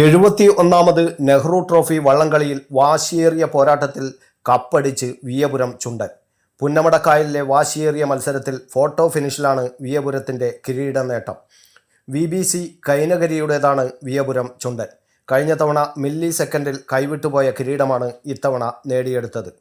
എഴുപത്തി ഒന്നാമത് നെഹ്റു ട്രോഫി വള്ളംകളിയിൽ വാശിയേറിയ പോരാട്ടത്തിൽ കപ്പടിച്ച് വിയപുരം ചുണ്ടൻ. പുന്നമടക്കായലിലെ വാശിയേറിയ മത്സരത്തിൽ ഫോട്ടോ ഫിനിഷിലാണ് വിയപുരത്തിന്റെ കിരീട നേട്ടം വി ബി സി കൈനകരിയുടേതാണ് വിയപുരം ചുണ്ടൻ. കഴിഞ്ഞ തവണ മില്ലി സെക്കൻഡിൽ കൈവിട്ടുപോയ കിരീടമാണ് ഇത്തവണ നേടിയെടുത്തത്.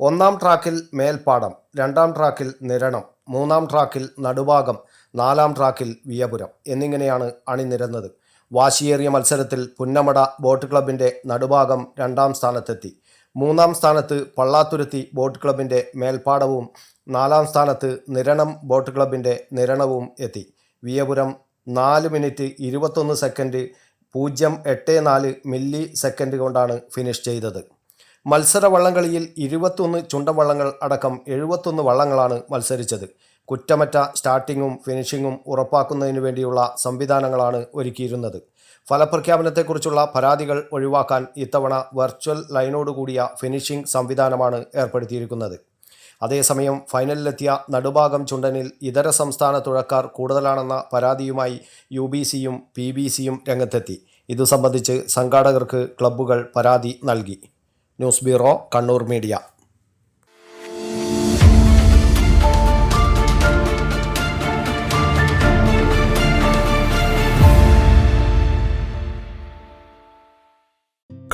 ഒന്നാം ട്രാക്കിൽ മേൽപ്പാടം രണ്ടാം ട്രാക്കിൽ നിരണം മൂന്നാം ട്രാക്കിൽ നടുഭാഗം നാലാം ട്രാക്കിൽ വിയപുരം എന്നിങ്ങനെയാണ് അണിനിരന്നത്. വാശിയേറിയ മത്സരത്തിൽ പുന്നമട ബോട്ട് ക്ലബിന്റെ നടുഭാഗം രണ്ടാം സ്ഥാനത്തെത്തി. മൂന്നാം സ്ഥാനത്ത് പള്ളാത്തുരുത്തി ബോട്ട് ക്ലബിന്റെ മേൽപ്പാടവും നാലാം സ്ഥാനത്ത് നിരണം ബോട്ട് ക്ലബിന്റെ നിരണവും എത്തി. വിയപുരം നാല് മിനിറ്റ് ഇരുപത്തൊന്ന് സെക്കൻഡ് പൂജ്യം എട്ട് നാല് മില്ലി സെക്കൻഡ് കൊണ്ടാണ് ഫിനിഷ് ചെയ്തത്. മത്സര വള്ളംകളിയിൽ ഇരുപത്തൊന്ന് ചുണ്ടവള്ളങ്ങൾ അടക്കം എഴുപത്തൊന്ന് വള്ളങ്ങളാണ് മത്സരിച്ചത്. കുറ്റമറ്റ സ്റ്റാർട്ടിങ്ങും ഫിനിഷിങ്ങും ഉറപ്പാക്കുന്നതിന് വേണ്ടിയുള്ള സംവിധാനങ്ങളാണ് ഒരുക്കിയിരുന്നത്. ഫലപ്രഖ്യാപനത്തെക്കുറിച്ചുള്ള പരാതികൾ ഒഴിവാക്കാൻ ഇത്തവണ വെർച്വൽ ലൈനോടുകൂടിയ ഫിനിഷിംഗ് സംവിധാനമാണ് ഏർപ്പെടുത്തിയിരിക്കുന്നത്. അതേസമയം ഫൈനലിലെത്തിയ നടുഭാഗം ചുണ്ടനിൽ ഇതര സംസ്ഥാന തുഴക്കാർ കൂടുതലാണെന്ന പരാതിയുമായി യു ബി സിയും പി ബി സിയും രംഗത്തെത്തി. ഇതു സംബന്ധിച്ച് സംഘാടകർക്ക് ക്ലബ്ബുകൾ പരാതി നൽകി. News bureau Kannur media.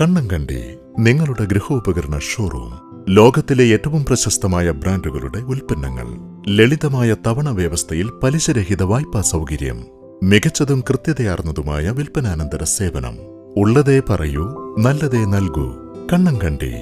Kannankandi നിങ്ങളുടെ ഗൃഹോപകരണ ഷോറൂം ലോകത്തിലെ ഏറ്റവും പ്രശസ്തമായ ബ്രാൻഡുകളുടെ ഉൽപ്പന്നങ്ങൾ ലളിതമായ തവണ വ്യവസ്ഥയിൽ പലിശരഹിത വായ്പാ സൗകര്യം മികച്ചതും കൃത്യതയാർന്നതുമായ വിൽപ്പനാനന്തര സേവനം. ഉള്ളതേ പറയൂ നല്ലതേ നൽകൂ. കണ്ണങ്കണ്ടി